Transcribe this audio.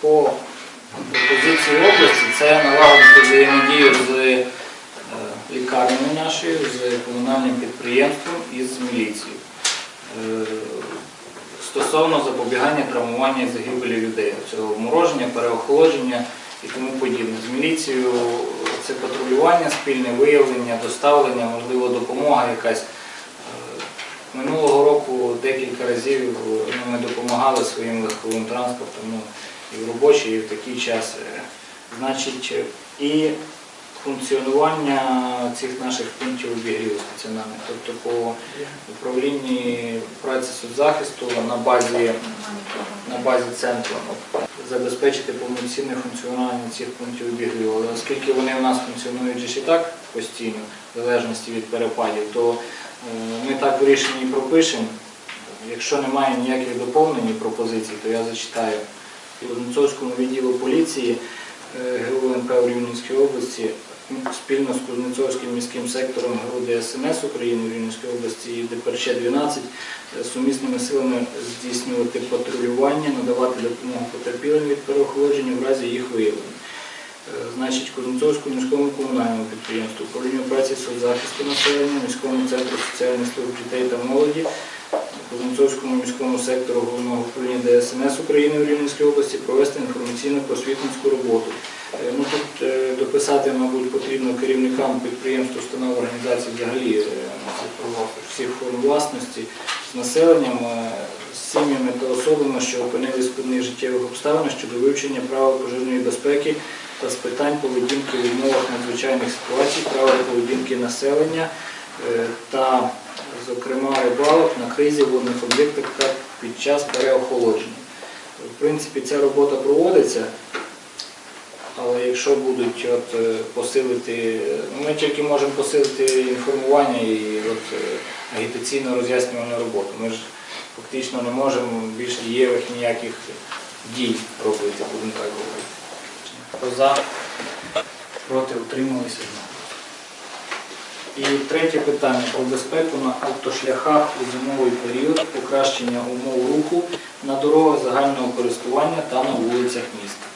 по пропозиції області це налагодити взаємодію з е, лікарнею нашою, з комунальним підприємством і з міліцією. Е, Стосовно запобігання травмування і загибелі людей, цього мороження, переохолодження і тому подібне. З міліцією це патрулювання, спільне виявлення, доставлення, можливо, допомога якась. Е, Минулого року декілька разів ми допомагали своїм легковим транспортом ну, і в робочий, і в такий час. Е, Значить, е, і функціонування цих наших пунктів обігріву стаціонарних, тобто по управлінні праці соцзахисту на базі, на базі центру ну, забезпечити повноцінне функціонування цих пунктів обігріву. Але оскільки вони у нас функціонують ж і так постійно, в залежності від перепадів, то е, ми так в рішенні пропишемо. Якщо немає ніяких доповнень і пропозицій, то я зачитаю. У Кузнецовському відділу поліції е, ГУ НП у Рівненській області спільно з Кузнецовським міським сектором ГУ ДСНС України в Рівненській області і ДПРЧ 12 е, сумісними силами здійснювати патрулювання, надавати допомогу потерпілим від переохолодження в разі їх виявлення. Е, Значить, Кузнецовському міському комунальному підприємству, управлінню праці соцзахисту населення, міському центру соціальних служб дітей та молоді, Кузнецовському міському сектору головного управління ДСНС України в Рівненській області провести інформаційно-просвітницьку роботу. Е, Ну, тут е, дописати, мабуть, потрібно керівникам підприємств, установ, організацій взагалі е, всіх форм власності з населенням, з сім'ями та особами, що опинились в складних життєвих обставинах щодо вивчення правил пожежної безпеки та з питань поведінки в умовах надзвичайних ситуацій, правил поведінки населення та, зокрема, рибалок на кризі водних об'єктах та під час переохолодження. В принципі, ця робота проводиться. Але якщо будуть от, е, посилити, ми тільки можемо посилити інформування і от, е, агітаційно роз'яснювальну роботу. Ми ж фактично не можемо більш дієвих ніяких дій робити, будемо так говорити. Хто за, проти, утрималися. І третє питання про безпеку на автошляхах у зимовий період, покращення умов руху на дорогах загального користування та на вулицях міста.